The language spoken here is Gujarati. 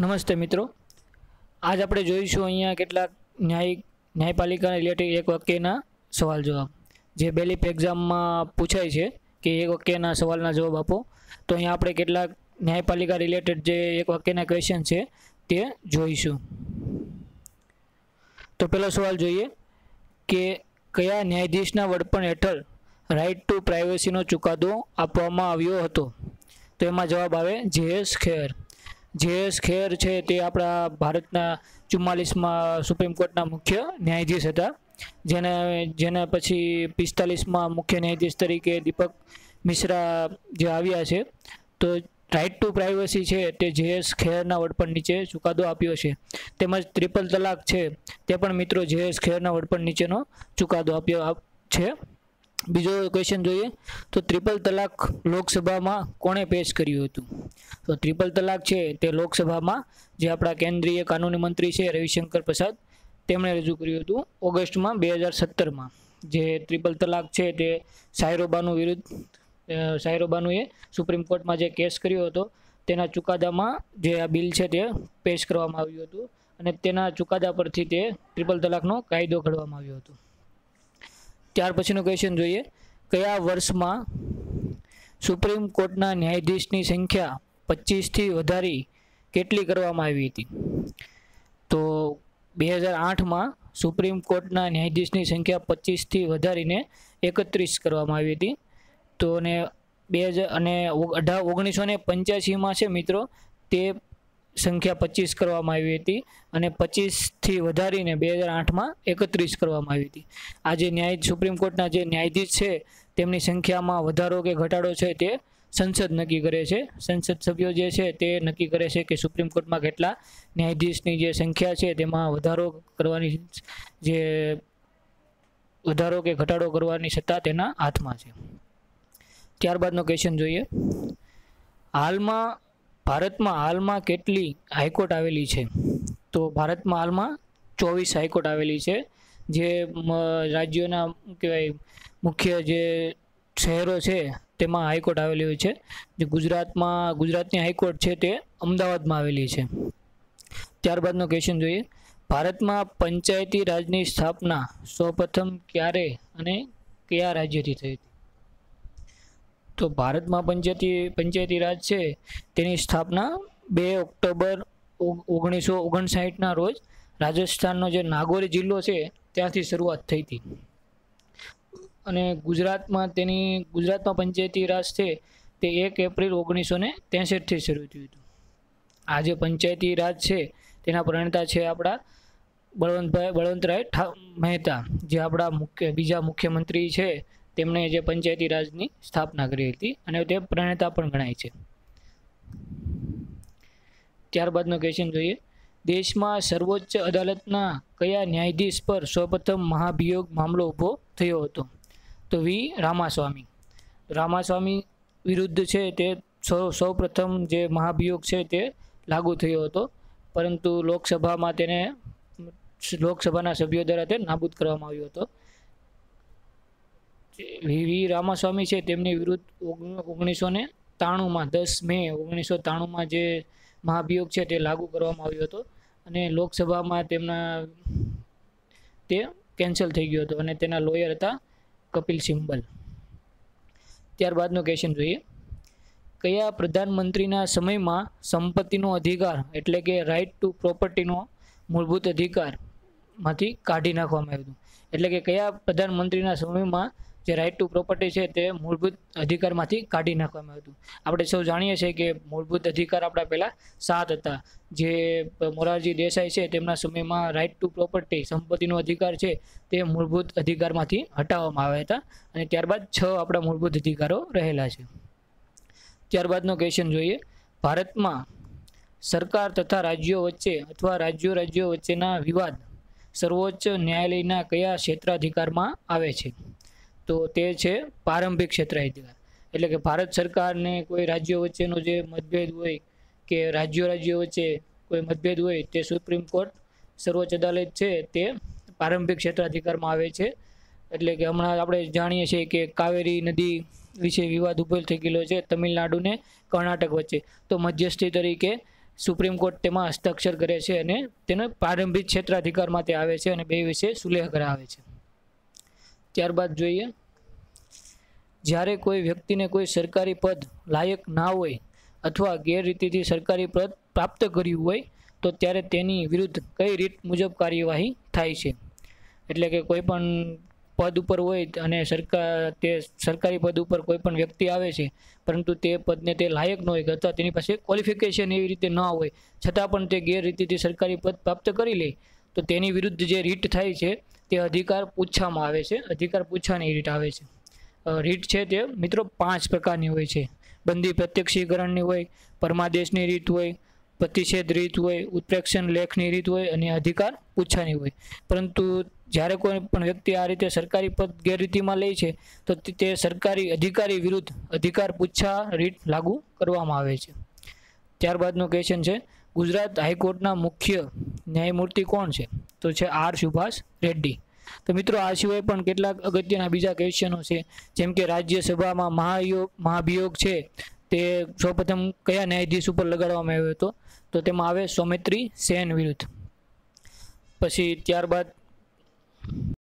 નમસ્તે મિત્રો. આજ આપણે જોઈશું અહીંયા કેટલાક ન્યાયિક, ન્યાયપાલિકાના રિલેટેડ એક વાક્યના સવાલ જવાબ. જે બેલીફ એક્ઝામમાં પૂછાય છે કે એક વાક્યના સવાલના જવાબ આપો. તો અહીંયા આપણે કેટલાક ન્યાયપાલિકા રિલેટેડ જે એક વાક્યના ક્વેશ્ચન છે તે જોઈશું. તો પહેલો સવાલ જોઈએ કે કયા ન્યાયાધીશના વડપણ હેઠળ રાઇટ ટુ પ્રાઇવસીનો ચુકાદો આપવામાં આવ્યો હતો? તો એમાં જવાબ આવે જે એસ ખેર. જેએસ ખેર છે તે આપણા ભારતના ચુમ્માલીસમાં સુપ્રીમ કોર્ટના મુખ્ય ન્યાયાધીશ હતા. જેને જેને પછી પિસ્તાલીસમાં મુખ્ય ન્યાયાધીશ તરીકે દીપક મિશ્રા જે આવ્યા છે, તો રાઇટ ટુ પ્રાઇવસી છે તે જેએસ ખેરના વડપણ નીચે ચુકાદો આપ્યો છે. તેમજ ત્રિપલ તલાક છે તે પણ મિત્રો જેએસ ખેરના વડપણ નીચેનો ચુકાદો આપ્યો છે. બીજો ક્વેશ્ચન જોઈએ. તો ત્રિપલ તલાક લોકસભામાં કોણે પેશ કર્યું હતું? તો ત્રિપલ તલાક છે તે લોકસભામાં જે આપણા કેન્દ્રીય કાનૂની મંત્રી છે રવિશંકર પ્રસાદ, તેમણે રજૂ કર્યું હતું ઓગસ્ટમાં બે હજાર સત્તરમાં. જે ત્રિપલ તલાક છે તે સાયરોબાનુ વિરુદ્ધ સાયરોબાનુએ સુપ્રીમ કોર્ટમાં જે કેસ કર્યો હતો, તેના ચુકાદામાં જે આ બિલ છે તે પેશ કરવામાં આવ્યું હતું અને તેના ચુકાદા પરથી તે ટ્રિપલ તલાકનો કાયદો ઘડવામાં આવ્યો હતો. ત્યાર પછીનો ક્વેશ્ચન જોઈએ. કયા વર્ષમાં સુપ્રીમ કોર્ટના ન્યાયાધીશની સંખ્યા પચીસથી વધારી કેટલી કરવામાં આવી હતી? તો બે હજાર આઠમાં સુપ્રીમ કોર્ટના ન્યાયાધીશની સંખ્યા પચીસથી વધારીને એકત્રીસ કરવામાં આવી હતી. તો ને બે હજાર અને અઢાર ઓગણીસો ને પંચ્યાસીમાં છે મિત્રો, તે સંખ્યા પચીસ કરવામાં આવી હતી અને પચીસથી વધારીને બે હજાર આઠમાં એકત્રીસ કરવામાં આવી હતી. આ જે ન્યાય, સુપ્રીમ કોર્ટના જે ન્યાયાધીશ છે, તેમની સંખ્યામાં વધારો કે ઘટાડો છે તે સંસદ નક્કી કરે છે. સંસદ સભ્યો જે છે તે નક્કી કરે છે કે સુપ્રીમ કોર્ટમાં કેટલા ન્યાયાધીશની જે સંખ્યા છે તેમાં વધારો કરવાની જે વધારો કે ઘટાડો કરવાની સત્તા તેના હાથમાં છે. ત્યારબાદનો ક્વેશ્ચન જોઈએ. હાલમાં ભારતમાં હાલમાં કેટલી હાઈકોર્ટ આવેલી છે? તો ભારતમાં હાલમાં ચોવીસ હાઈકોર્ટ આવેલી છે, જે રાજ્યોના કહેવાય, મુખ્ય જે શહેરો છે, તેમાં હાઈકોર્ટ આવેલી હોય છે. જે ગુજરાતમાં, ગુજરાતની હાઈકોર્ટ છે તે અમદાવાદમાં આવેલી છે. ત્યારબાદનો ક્વેશ્ચન જોઈએ. ભારતમાં પંચાયતી રાજની સ્થાપના સૌપ્રથમ ક્યારે અને કયા રાજ્યથી થઈ હતી? તો ભારતમાં પંચાયતી પંચાયતી રાજ છે, તેની સ્થાપના બે ઓક્ટોબર ઓગણીસો ઓગણસાઠના રોજ રાજસ્થાનનો જે નાગોર જિલ્લો છે, ત્યાંથી શરૂઆત થઈ હતી. અને ગુજરાતમાં તેની, ગુજરાતમાં પંચાયતી રાજ છે, તે એક એપ્રિલ ઓગણીસો ને ત્રેસઠથી શરૂ થયું હતું. આ જે પંચાયતી રાજ છે, તેના પ્રણેતા છે આપણા બળવંતભાઈ, બળવંતરાય મહેતા, જે આપણા મુખ્ય, બીજા મુખ્યમંત્રી છે તેમણે જે પંચાયતી રાજની સ્થાપના કરી હતી અને તે પ્રણેતા પણ ગણાય છે. ત્યારબાદનો ક્વેશ્ચન જોઈએ. દેશમાં સર્વોચ્ચ અદાલતના કયા ન્યાયાધીશ પર સૌપ્રથમ મહાભિયોગ મામલો ઊભો થયો હતો? તો વી. રામાસ્વામી. રામાસ્વામી વિરુદ્ધ છે તે સૌ, સૌપ્રથમ જે મહાભિયોગ છે તે લાગુ થયો હતો. પરંતુ લોકસભામાં તેને, લોકસભાના સભ્યો દ્વારા તે નાબૂદ કરવામાં આવ્યો હતો. વી રામાસ્વામી છે, તેમની વિરુદ્ધ ઓગણીસો ને ત્રાણુંમાં, દસ મે ઓગણીસો ત્રાણુંમાં જે મહાભિયોગ છે તે લાગુ કરવામાં આવ્યો હતો અને લોકસભામાં તેમના તે કેન્સલ થઈ ગયો હતો અને તેના લોયર હતા કપિલ સિબ્બલ ત્યારબાદનો ક્વેશ્ચન જોઈએ. કયા પ્રધાનમંત્રીના સમયમાં સંપત્તિનો અધિકાર એટલે કે રાઇટ ટુ પ્રોપર્ટીનો મૂળભૂત અધિકારમાંથી કાઢી નાખવામાં આવ્યું હતું? એટલે કે કયા પ્રધાનમંત્રીના સમયમાં જે રાઇટ ટુ પ્રોપર્ટી છે તે મૂળભૂત અધિકારમાંથી કાઢી નાખવામાં હતું. આપણે સૌ જાણીએ છીએ કે મૂળભૂત અધિકાર આપણા પહેલાં સાત હતા. જે મોરારજી દેસાઈ છે તેમના સમયમાં રાઇટ ટુ પ્રોપર્ટી સંપત્તિનો અધિકાર છે તે મૂળભૂત અધિકારમાંથી હટાવવામાં આવ્યા હતા અને ત્યારબાદ છ આપણા મૂળભૂત અધિકારો રહેલા છે. ત્યારબાદનો ક્વેશ્ચન જોઈએ. ભારતમાં સરકાર તથા રાજ્યો વચ્ચે અથવા રાજ્યો રાજ્યો વચ્ચેના વિવાદ સર્વોચ્ચ ન્યાયાલયના કયા ક્ષેત્રાધિકારમાં આવે છે? તો તે છે પ્રારંભિક ક્ષેત્રાધિકાર એટલે કે ભારત સરકારને કોઈ રાજ્યો વચ્ચેનો જે મતભેદ હોય કે રાજ્યો રાજ્યો વચ્ચે કોઈ મતભેદ હોય તે સુપ્રીમ કોર્ટ સર્વોચ્ચ અદાલત છે તે પ્રારંભિક ક્ષેત્રાધિકારમાં આવે છે. એટલે કે હમણાં આપણે જાણીએ છીએ કે કાવેરી નદી વિશે વિવાદ ઊભો થઈ ગયેલો છે તમિલનાડુને કર્ણાટક વચ્ચે. તો મધ્યસ્થી તરીકે સુપ્રીમ કોર્ટ તેમાં હસ્તાક્ષર કરે છે અને તેને પ્રારંભિક ક્ષેત્રાધિકારમાં તે આવે છે અને બે વિશે સુલેહ કરાવે છે. ત્યારબાદ જોઈએ જ્યારે કોઈ વ્યક્તિને કોઈ સરકારી પદ લાયક ના હોય અથવા ગેરરીતિથી સરકારી પદ પ્રાપ્ત કર્યું હોય, તો ત્યારે તેની વિરુદ્ધ કઈ રીત મુજબ કાર્યવાહી થાય છે? એટલે કે કોઈ પણ પદ ઉપર હોય અને સરકાર, તે સરકારી પદ ઉપર કોઈ પણ વ્યક્તિ આવે છે, પરંતુ તે પદને તે લાયક ન હોય અથવા તેની પાસે ક્વોલિફિકેશન એવી રીતે ન હોય, છતાં પણ તે ગેરરીતિથી સરકારી પદ પ્રાપ્ત કરી લે, તો તેની વિરુદ્ધ જે રીટ થાય છે, તે અધિકાર પૂછવામાં આવે છે. અધિકાર પૂછવાની રીટ આવે છે. રીટ છે તે. મિત્રો, પાંચ પ્રકારની હોય છે. બંદી પ્રત્યક્ષીકરણની હોય, પરમાદેશની રીત હોય પ્રતિષેધ રીત હોય, ઉત્પ્રેક્ષણ લેખની રીત હોય અને અધિકાર પૂછાની હોય. પરંતુ જ્યારે કોઈ પણ વ્યક્તિ આ રીતે સરકારી પદ ગેરરીતિમાં લે છે, તો તે સરકારી અધિકારી વિરુદ્ધ અધિકાર પૂછા રીત લાગુ કરવામાં આવે છે. ત્યારબાદનો ક્વેશ્ચન છે, ગુજરાત હાઈકોર્ટના મુખ્ય ન્યાયમૂર્તિ કોણ છે? તો છે આર સુભાષ રેડ્ડી. તો મિત્રો આ સિવાય પણ કેટલાક અગત્યના બીજા ક્વેશ્ચનો છે. જેમ કે રાજ્યસભામાં મહાયોગ, મહાભિયોગ છે, તે સૌપ્રથમ કયા ન્યાયાધીશ ઉપર લગાડવામાં આવ્યો હતો? તો તેમાં આવે સૌમિત્રી સેન વિરુદ્ધ. પછી ત્યારબાદ